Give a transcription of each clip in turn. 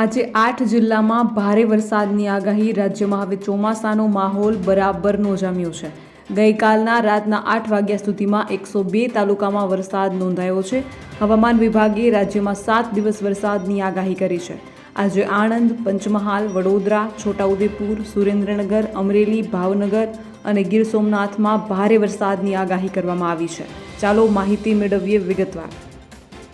આજે આઠ જિલ્લામાં ભારે વરસાદની આગાહી, રાજ્યમાં હવે ચોમાસાનો માહોલ બરાબરનો જામ્યો છે. ગઈકાલના રાતના આઠ વાગ્યા સુધીમાં એકસો બે તાલુકામાં વરસાદ નોંધાયો છે. હવામાન વિભાગે રાજ્યમાં સાત દિવસ વરસાદની આગાહી કરી છે. આજે આણંદ, પંચમહાલ, વડોદરા, છોટાઉદેપુર, સુરેન્દ્રનગર, અમરેલી, ભાવનગર અને ગીર સોમનાથમાં ભારે વરસાદની આગાહી કરવામાં આવી છે. ચાલો માહિતી મેળવીએ વિગતવાર.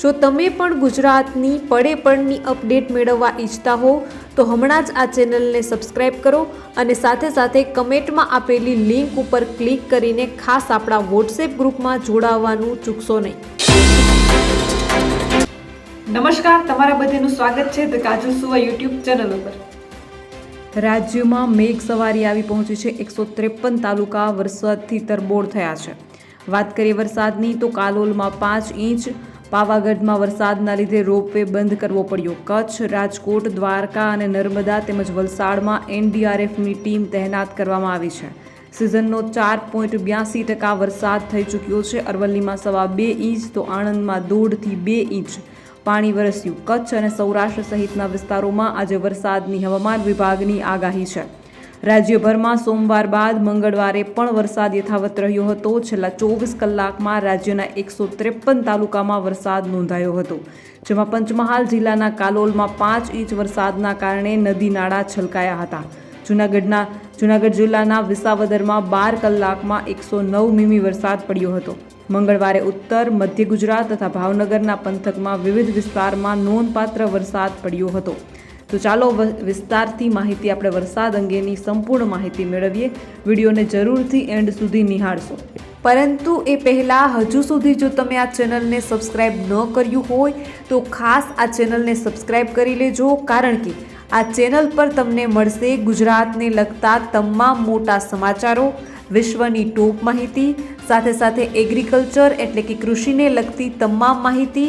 જો તમે પણ ગુજરાતની પડે પડની અપડેટ મેળવવા ઈચ્છતા હો તો હમણાં જ આ ચેનલને સબસ્ક્રાઇબ કરો અને સાથે સાથે કમેન્ટમાં આપેલી લિંક ઉપર ક્લિક કરીને ખાસ આપણા વોટ્સએપ ગ્રુપમાં જોડાવવાનું ચૂકશો નહીં. નમસ્કાર તમારા બધાનું સ્વાગત છે ધ કાજુ સુવા યુટ્યુબ ચેનલ ઉપર. રાજ્યમાં મેઘ સવારી આવી પહોંચી છે. એકસો ત્રેપન તાલુકા વરસાદથી તરબોળ થયા છે. વાત કરીએ વરસાદની તો કાલોલમાં પાંચ ઇંચ પાવાગઢમાં વરસાદના લીધે રોપવે બંધ કરવો પડ્યો. કચ્છ, રાજકોટ, દ્વારકા અને નર્મદા તેમજ વલસાડમાં એનડીઆરએફની ટીમ તહેનાત કરવામાં આવી છે. સિઝનનો ચાર પોઈન્ટ બ્યાસી ટકા વરસાદ થઈ ચૂક્યો છે. અરવલ્લીમાં સવા બે ઇંચ, તો આણંદમાં દોઢથી બે ઇંચ પાણી વરસ્યું. કચ્છ અને સૌરાષ્ટ્ર સહિતના વિસ્તારોમાં આજે વરસાદની હવામાન વિભાગની આગાહી છે. રાજ્યભરમાં સોમવાર બાદ મંગળવારે પણ વરસાદ યથાવત રહ્યો હતો. છેલ્લા ચોવીસ કલાકમાં રાજ્યના એકસો ત્રેપન તાલુકામાં વરસાદ નોંધાયો હતો. જેમાં પંચમહાલ જિલ્લાના કાલોલમાં પાંચ ઇંચ વરસાદના કારણે નદી નાળા છલકાયા હતા. જૂનાગઢના, જૂનાગઢ જિલ્લાના વિસાવદરમાં બાર કલાકમાં એકસો નવ મીમી વરસાદ પડ્યો હતો. મંગળવારે ઉત્તર, મધ્ય ગુજરાત તથા ભાવનગરના પંથકમાં વિવિધ વિસ્તારમાં નોંધપાત્ર વરસાદ પડ્યો હતો. તો ચાલો વિસ્તારથી માહિતી આપણે વરસાદ અંગેની સંપૂર્ણ માહિતી મેળવીએ. વિડીયોને જરૂરથી એન્ડ સુધી નિહાળશો. પરંતુ એ પહેલાં હજુ સુધી જો તમે આ ચેનલને સબસ્ક્રાઇબ ન કર્યું હોય, તો ખાસ આ ચેનલને સબસ્ક્રાઇબ કરી લેજો, કારણ કે આ ચેનલ પર તમને મળશે ગુજરાતને લગતા તમામ મોટા સમાચારો, વિશ્વની ટોપ માહિતી, સાથે સાથે એગ્રીકલ્ચર એટલે કે કૃષિને લગતી તમામ માહિતી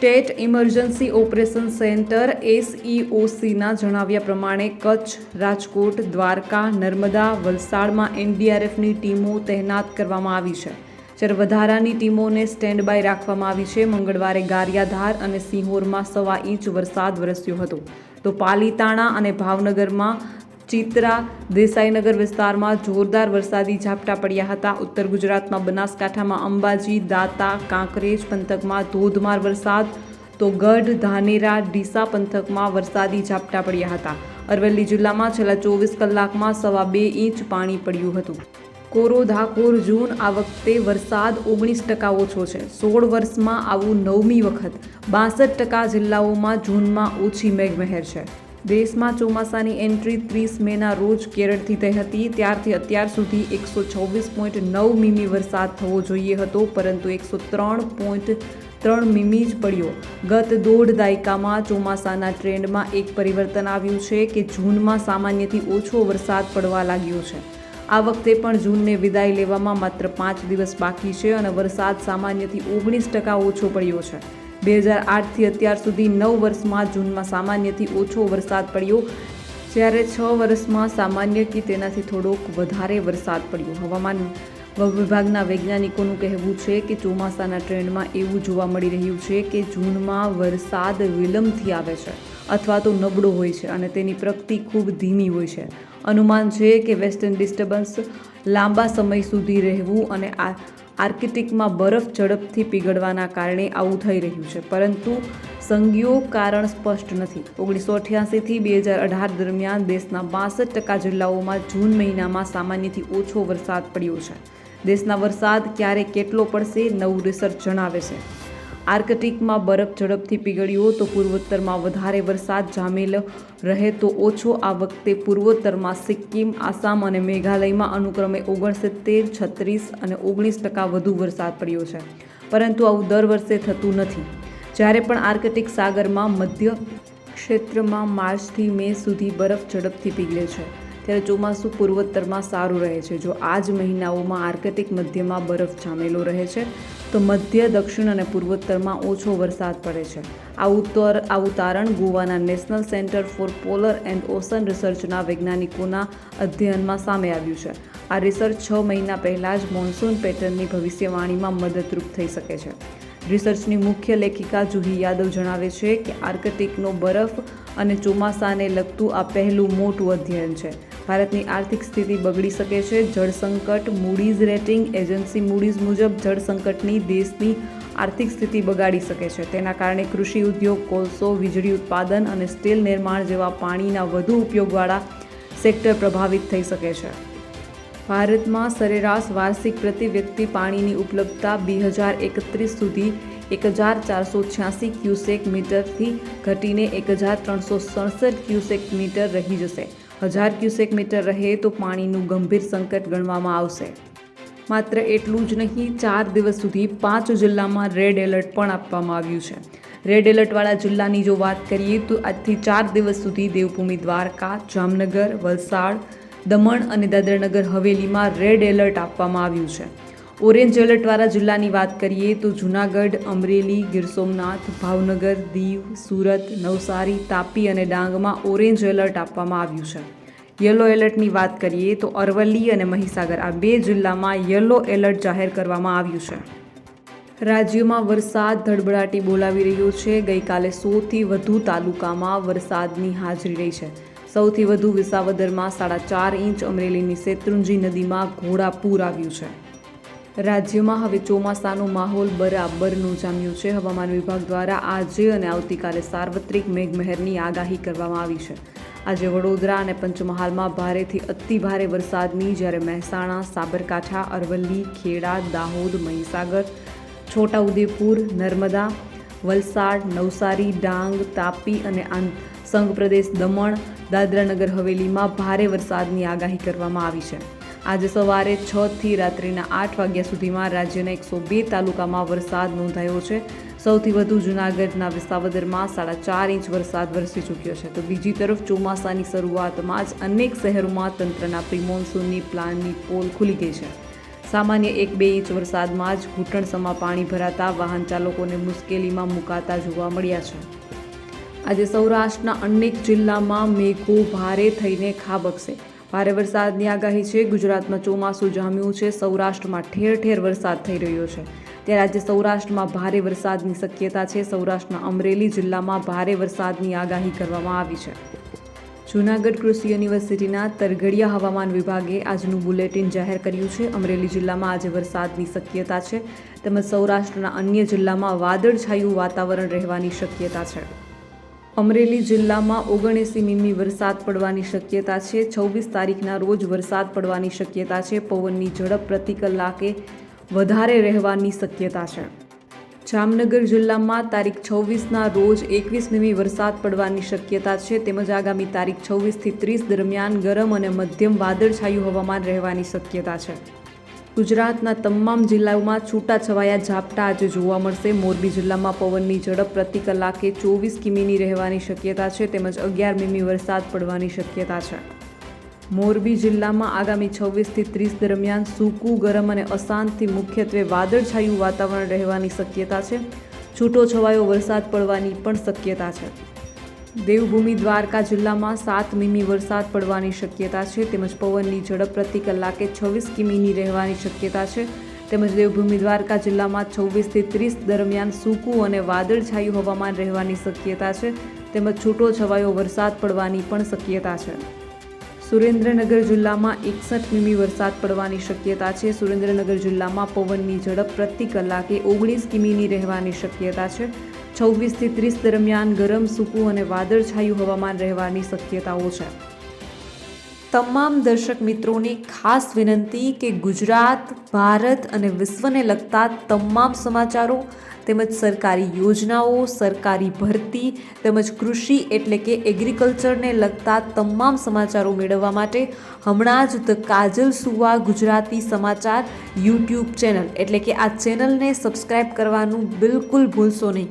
સ્ટેટ ઇમરજન્સી ઓપરેશન સેન્ટર એસઈઓસીના જણાવ્યા પ્રમાણે કચ્છ, રાજકોટ, દ્વારકા, નર્મદા, વલસાડમાં એનડીઆરએફની ટીમો તહેનાત કરવામાં આવી છે. જ્યારે વધારાની ટીમોને સ્ટેન્ડ બાય રાખવામાં આવી છે, મંગળવારે ગારિયાધાર અને સિંહોરમાં સવા ઇંચ વરસાદ વરસ્યો હતો. તો પાલીતાણા અને ભાવનગરમાં ચિત્રા દેસાઈનગર વિસ્તારમાં જોરદાર વરસાદી ઝાપટા પડ્યા હતા. ઉત્તર ગુજરાતમાં બનાસકાંઠામાં અંબાજી, દાતા, કાંકરેજ પંથકમાં ધોધમાર વરસાદ. તો ગઢ, ધાનેરા, ડીસા પંથકમાં વરસાદી ઝાપટા પડ્યા હતા. અરવલ્લી જિલ્લામાં છેલ્લા ચોવીસ કલાકમાં સવા બે ઇંચ પાણી પડ્યું હતું. કોરો ધાકોર જૂન આ વખતે વરસાદ ઓગણીસ ટકા ઓછો છે. સોળ વર્ષમાં આવું નવમી વખત. બાસઠ ટકા જિલ્લાઓમાં જૂનમાં ઓછી મેઘમહેર છે. દેશમાં ચોમાસાની એન્ટ્રી ત્રીસ મેના રોજ કેરળથી થઈ હતી. ત્યારથી અત્યાર સુધી એકસો છવ્વીસ પોઈન્ટ નવ મીમી વરસાદ થવો જોઈએ હતો, પરંતુ એકસો ત્રણ પોઈન્ટ ત્રણ મીમી જ પડ્યો. ગત દોઢ દાયકામાં ચોમાસાના ટ્રેન્ડમાં એક પરિવર્તન આવ્યું છે કે જૂનમાં સામાન્યથી ઓછો વરસાદ પડવા લાગ્યો છે. આ વખતે પણ જૂનને વિદાય લેવામાં માત્ર પાંચ દિવસ બાકી છે અને વરસાદ સામાન્યથી ઓગણીસ ટકા ઓછો પડ્યો છે. બે હજાર આઠથી અત્યાર સુધી નવ વર્ષમાં જૂનમાં સામાન્યથી ઓછો વરસાદ પડ્યો. જ્યારે છ વર્ષમાં સામાન્ય કે તેનાથી થોડોક વધારે વરસાદ પડ્યો. હવામાન વિભાગના વૈજ્ઞાનિકોનું કહેવું છે કે ચોમાસાના ટ્રેન્ડમાં એવું જોવા મળી રહ્યું છે કે જૂનમાં વરસાદ વિલંબથી આવે છે અથવા તો નબળો હોય છે અને તેની પ્રગતિ ખૂબ ધીમી હોય છે. અનુમાન છે કે વેસ્ટર્ન ડિસ્ટર્બન્સ લાંબા સમય સુધી રહેવું અને આ આર્કિટિકમાં બરફ ઝડપથી પીગળવાના કારણે આવું થઈ રહ્યું છે. પરંતુ સંજ્ઞો કારણ સ્પષ્ટ નથી. ઓગણીસો અઠ્યાસીથી બે હજાર અઢાર દરમિયાન દેશના બાસઠ ટકા જિલ્લાઓમાં જૂન મહિનામાં સામાન્યથી ઓછો વરસાદ પડ્યો છે. દેશના વરસાદ ક્યારે કેટલો પડશે, નવું રિસર્ચ જણાવે છે. આર્કટિકમાં બરફ ઝડપથી પીગળ્યો તો પૂર્વોત્તરમાં વધારે વરસાદ જામેલ રહે તો ઓછો આ વખતે પૂર્વોત્તરમાં સિક્કિમ, આસામ અને મેઘાલયમાં અનુક્રમે ઓગણસિત્તેર, છત્રીસ અને ઓગણીસ ટકા વધુ વરસાદ પડ્યો છે. પરંતુ આવું દર વર્ષે થતું નથી. જ્યારે પણ આર્કટિક સાગરમાં મધ્ય ક્ષેત્રમાં માર્ચથી મે સુધી બરફ ઝડપથી પીગળે છે, ત્યારે ચોમાસું પૂર્વોત્તરમાં સારું રહે છે. જો આ જ મહિનાઓમાં આર્કટિક મધ્યમાં બરફ જામેલો રહે છે તો મધ્ય, દક્ષિણ અને પૂર્વોત્તરમાં ઓછો વરસાદ પડે છે. આ ઉત્તર આવું તારણ ગોવાના national centre for polar and ocean રિસર્ચના વૈજ્ઞાનિકોના અધ્યયનમાં સામે આવ્યું છે. આ રિસર્ચ છ મહિના પહેલાં જ મોન્સૂન પેટર્નની ભવિષ્યવાણીમાં મદદરૂપ થઈ શકે છે. રિસર્ચની મુખ્ય લેખિકા જુહી યાદવ જણાવે છે કે આર્કટિકનો બરફ અને ચોમાસાને લગતું આ પહેલું મોટું અધ્યયન છે. ભારતની આર્થિક સ્થિતિ બગડી શકે છે. જળ સંકટ મૂડીઝ રેટિંગ એજન્સી મૂડીઝ મુજબ જળ સંકટની દેશની આર્થિક સ્થિતિ બગાડી શકે છે. તેના કારણે કૃષિ ઉદ્યોગ, કોલસો, વીજળી ઉત્પાદન અને સ્ટીલ નિર્માણ જેવા પાણીના વધુ ઉપયોગવાળા સેક્ટર પ્રભાવિત થઈ શકે છે. ભારતમાં સરેરાશ વાર્ષિક પ્રતિ વ્યક્તિ પાણીની ઉપલબ્ધતા બે હજાર એકત્રીસ સુધી એક હજાર ચારસો છ્યાસી ક્યુસેક મીટરથી ઘટીને એક હજાર ત્રણસો સડસઠ ક્યુસેક મીટર રહી જશે. હજાર ક્યુસેક મીટર રહે તો પાણીનું ગંભીર સંકટ ગણવામાં આવશે. માત્ર એટલું જ નહીં, ચાર દિવસ સુધી પાંચ જિલ્લામાં રેડ એલર્ટ પણ આપવામાં આવ્યું છે. રેડ એલર્ટવાળા જિલ્લાની જો વાત કરીએ તો આજથી ચાર દિવસ સુધી દેવભૂમિ દ્વારકા, જામનગર, વલસાડ, દમણ અને દાદરાનગર હવેલીમાં રેડ એલર્ટ આપવામાં આવ્યું છે. ઓરેન્જ એલર્ટવાળા જિલ્લાની વાત કરીએ તો જૂનાગઢ, અમરેલી, ગીર સોમનાથ, ભાવનગર, દીવ, સુરત, નવસારી, તાપી અને ડાંગમાં ઓરેન્જ એલર્ટ આપવામાં આવ્યું છે. યલો એલર્ટની વાત કરીએ તો અરવલ્લી અને મહીસાગર આ બે જિલ્લામાં યલો એલર્ટ જાહેર કરવામાં આવ્યું છે. રાજ્યમાં વરસાદ ધડબડાટી બોલાવી રહ્યો છે. ગઈકાલે સોથી વધુ તાલુકામાં વરસાદની હાજરી રહી છે. સૌથી વધુ વિસાવદરમાં સાડા ચાર ઇંચ અમરેલીની શેત્રુંજી નદીમાં ઘોડાપૂર આવ્યું છે. રાજ્યમાં હવે ચોમાસાનો માહોલ બરાબરનું જામ્યું છે. હવામાન વિભાગ દ્વારા આજે અને આવતીકાલે સાર્વત્રિક મેઘમહેરની આગાહી કરવામાં આવી છે. આજે વડોદરા અને પંચમહાલમાં ભારેથી અતિ ભારે વરસાદની જ્યારે મહેસાણા, સાબરકાંઠા, અરવલ્લી, ખેડા, દાહોદ, મહીસાગર, છોટાઉદેપુર, નર્મદા, વલસાડ, નવસારી, ડાંગ, તાપી અને સંઘ પ્રદેશ દમણ, દાદરાનગર, હવેલીમાં ભારે વરસાદની આગાહી કરવામાં આવી છે. આજે સવારે છ થી રાત્રિના આઠ વાગ્યા સુધીમાં રાજ્યના એકસો બે તાલુકામાં વરસાદ નોંધાયો છે. સૌથી વધુ જૂનાગઢના વિસાવદરમાં સાડા ચાર ઇંચ વરસાદ વરસી ચૂક્યો છે. તો બીજી તરફ ચોમાસાની શરૂઆતમાં જ અનેક શહેરોમાં તંત્રના પ્રિમોન્સૂનની પ્લાનની પોલ ખુલી ગઈ છે. સામાન્ય એક બે ઇંચ વરસાદમાં જ ઘૂંટણસમાં પાણી ભરાતા વાહન ચાલકોને મુશ્કેલીમાં મુકાતા જોવા મળ્યા છે. આજે સૌરાષ્ટ્રના અનેક જિલ્લામાં મેઘો ભારે થઈને ખાબકશે. ભારે વરસાદની આગાહી છે. ગુજરાતમાં ચોમાસું જામ્યું છે. સૌરાષ્ટ્રમાં ઠેર ઠેર વરસાદ થઈ રહ્યો છે. ત્યારે આજે સૌરાષ્ટ્રમાં ભારે વરસાદની શક્યતા છે. સૌરાષ્ટ્રના અમરેલી જિલ્લામાં ભારે વરસાદની આગાહી કરવામાં આવી છે. જૂનાગઢ કૃષિ યુનિવર્સિટીના તરઘડિયા હવામાન વિભાગે આજનું બુલેટિન જાહેર કર્યું છે. અમરેલી જિલ્લામાં આજે વરસાદની શક્યતા છે. તેમજ સૌરાષ્ટ્રના અન્ય જિલ્લામાં વાદળછાયું વાતાવરણ રહેવાની શક્યતા છે. અમરેલી જિલ્લામાં ઓગણએંસી મીમી વરસાદ પડવાની શક્યતા છે. છવ્વીસ તારીખના રોજ વરસાદ પડવાની શક્યતા છે. પવનની ઝડપ પ્રતિ કલાકે વધારે રહેવાની શક્યતા છે. જામનગર જિલ્લામાં તારીખ છવ્વીસના રોજ એકવીસ મીમી વરસાદ પડવાની શક્યતા છે. તેમજ આગામી તારીખ છવ્વીસથી ત્રીસ દરમિયાન ગરમ અને મધ્યમ વાદળછાયું હવામાન રહેવાની શક્યતા છે. ગુજરાતના તમામ જિલ્લાઓમાં છૂટાછવાયા ઝાપટા આજે જોવા મળશે. મોરબી જિલ્લામાં પવનની ઝડપ પ્રતિ કલાકે ચોવીસ કિમીની રહેવાની શક્યતા છે તેમજ અગિયાર મીમી વરસાદ પડવાની શક્યતા છે. મોરબી જિલ્લામાં આગામી છવ્વીસથી ત્રીસ દરમિયાન સૂકું, ગરમ અને અશાંતથી મુખ્યત્વે વાદળછાયું વાતાવરણ રહેવાની શક્યતા છે. છૂટો છવાયો વરસાદ પડવાની પણ શક્યતા છે. દેવભૂમિ દ્વારકા જિલ્લામાં સાત મીમી વરસાદ પડવાની શક્યતા છે તેમજ પવનની ઝડપ પ્રતિ કલાકે છવ્વીસ કિમીની રહેવાની શક્યતા છે તેમજ દેવભૂમિ દ્વારકા જિલ્લામાં છવ્વીસથી ત્રીસ દરમિયાન સૂકું અને વાદળછાયું હવામાન રહેવાની શક્યતા છે તેમજ છૂટો છવાયો વરસાદ પડવાની પણ શક્યતા છે. સુરેન્દ્રનગર જિલ્લામાં એકસઠ મીમી વરસાદ પડવાની શક્યતા છે. સુરેન્દ્રનગર જિલ્લામાં પવનની ઝડપ પ્રતિ કલાકે ઓગણીસ કિમીની રહેવાની શક્યતા છે. છવ્વીસથી ત્રીસ દરમિયાન ગરમ, સૂકું અને વાદળછાયું હવામાન રહેવાની શક્યતાઓ છે. તમામ દર્શક મિત્રોને ખાસ વિનંતી કે ગુજરાત, ભારત અને વિશ્વને લગતા તમામ સમાચારો તેમજ સરકારી યોજનાઓ, સરકારી ભરતી તેમજ કૃષિ એટલે કે એગ્રીકલ્ચરને લગતા તમામ સમાચારો મેળવવા માટે હમણાં જ ધ કાજલ સુવા ગુજરાતી સમાચાર યુટ્યુબ ચેનલ એટલે કે આ ચેનલને સબસ્ક્રાઈબ કરવાનું બિલકુલ ભૂલશો નહીં.